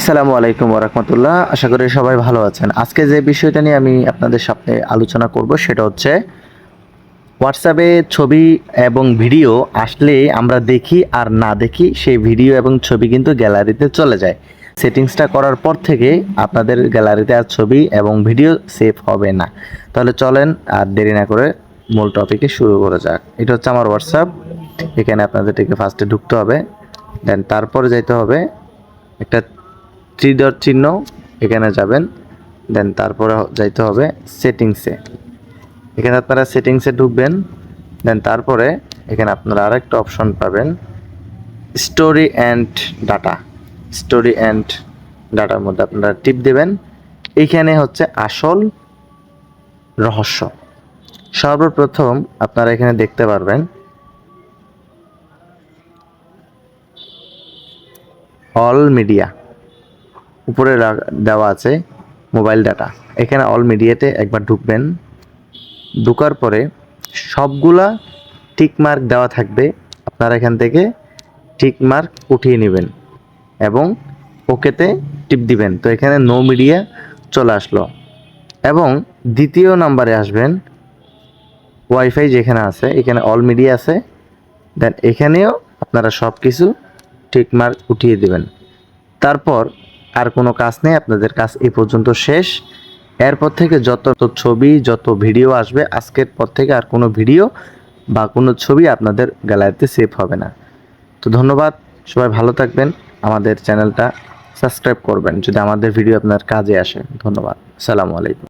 আসসালামু আলাইকুম ওরহমতুল্লাহ আশা করি সবাই ভালো আছেন। আজকে যে বিষয়টা নিয়ে আমি আপনাদের সামনে আলোচনা করব সেটা হচ্ছে হোয়াটসঅ্যাপে ছবি এবং ভিডিও আসলে আমরা দেখি আর না দেখি, সেই ভিডিও এবং ছবি কিন্তু গ্যালারিতে চলে যায়। সেটিংসটা করার পর থেকে আপনাদের গ্যালারিতে আর ছবি এবং ভিডিও সেভ হবে না। তাহলে চলেন আর দেরি না করে মূল টপিকে শুরু করা যাক। এটা হচ্ছে আমার হোয়াটসঅ্যাপ এখানে আপনাদেরকে ফার্স্টে ঢুকতে হবে দেন তারপরে যাইতে হবে একটা ডট চিহ্ন এখানে যাবেন। দেন তারপরে যাইতে হবে সেটিংসে এখানে আপনারা সেটিংসে ঢুকবেন। দেন তারপরে এখানে আপনারা আরেকটা অপশন পাবেন। Story and data story and ডাটার মধ্যে আপনারা টিপ দেবেন। এইখানে হচ্ছে আসল রহস্য। সর্বপ্রথম আপনারা এখানে দেখতে পারবেন। অল মিডিয়া উপরে দেওয়া আছে মোবাইল ডাটা। এখানে অল মিডিয়াতে একবার ঢুকবেন। ঢুকার পরে সবগুলা টিক মার্ক দেওয়া থাকবে। আপনারা এখান থেকে টিক মার্ক উঠিয়ে নেবেন এবং ওকেতে টিপ দিবেন। তো এখানে নো মিডিয়া চলে আসলো। এবং দ্বিতীয় নাম্বারে আসবেন ওয়াইফাই যেখানে আছে, এখানে অল মিডিয়া আছে। দেন এখানেও আপনারা সব কিছু টিক মার্ক উঠিয়ে দেবেন। তারপর আর কোনো কাজ নেই, আপনাদের কাজ এই পর্যন্ত শেষ। এরপর থেকে যত যত ছবি, যত ভিডিও আসবে, আজকের পর থেকে আর কোনো ভিডিও বা কোনো ছবি আপনাদের গ্যালারিতে সেভ হবে না। তো ধন্যবাদ, সবাই ভালো থাকবেন। আমাদের চ্যানেলটা সাবস্ক্রাইব করবেন যদি আমাদের ভিডিও আপনার কাজে আসে। ধন্যবাদ সালামু আলাইকুম।